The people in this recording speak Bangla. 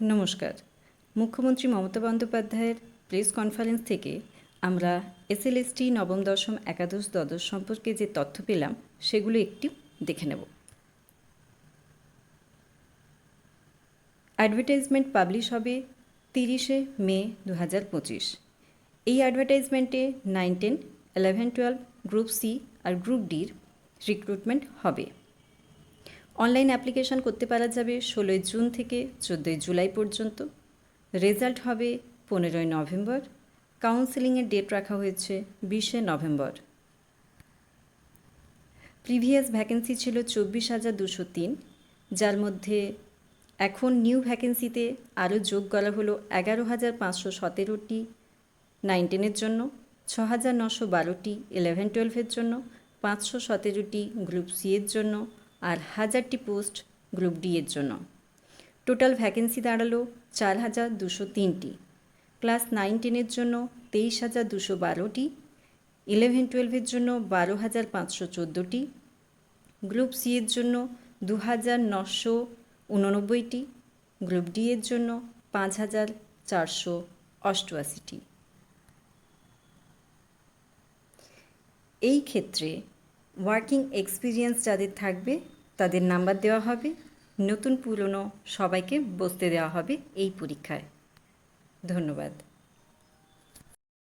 নমস্কার। মুখ্যমন্ত্রী মমতা বন্দ্যোপাধ্যায়ের প্রেস কনফারেন্স থেকে আমরা এসএলএসটি নবম দশম একাদশ দ্বাদশ সম্পর্কে যে তথ্য পেলাম, সেগুলো একটু দেখে নেব। অ্যাডভার্টাইজমেন্ট পাবলিশ হবে তিরিশে মে দু হাজার পঁচিশ। এই অ্যাডভার্টাইজমেন্টে nine, ten, eleven, twelve, group C আর গ্রুপ ডির রিক্রুটমেন্ট হবে। অনলাইন অ্যাপ্লিকেশন করতে পারা যাবে ষোলোই জুন থেকে চোদ্দোই জুলাই পর্যন্ত। রেজাল্ট হবে পনেরোই নভেম্বর। কাউন্সেলিংয়ের ডেট রাখা হয়েছে বিশে নভেম্বর। প্রিভিয়াস ভ্যাকেন্সি ছিল চব্বিশ হাজার দুশো তিন। যার মধ্যে এখন নিউ ভ্যাকেন্সিতে আরও যোগ করা হলো এগারো হাজার পাঁচশো সতেরোটি নাইন টেনের জন্য, ছ হাজার নশো বারোটি ইলেভেন টুয়েলভের জন্য, পাঁচশো সতেরোটি গ্রুপ সি এর জন্য আর হাজারটি পোস্ট গ্রুপ ডি এর জন্য। টোটাল ভ্যাকেন্সি দাঁড়াল চার হাজার দুশো তিনটি। ক্লাস নাইন টেনের জন্য তেইশ হাজার দুশো বারোটি। ইলেভেন টুয়েলভের জন্য বারো হাজার পাঁচশো চোদ্দোটি। গ্রুপ সি এর জন্য দু হাজার নশো উননব্বইটি। গ্রুপ ডি এর জন্য পাঁচ হাজার চারশো অষ্টআশিটি। এই ক্ষেত্রে ওয়ার্কিং এক্সপিরিয়েন্স যাদের থাকবে, তাদের নাম্বার দেওয়া হবে। নতুন পুরনো সবাইকে বসতে দেওয়া হবে এই পরীক্ষায়। ধন্যবাদ।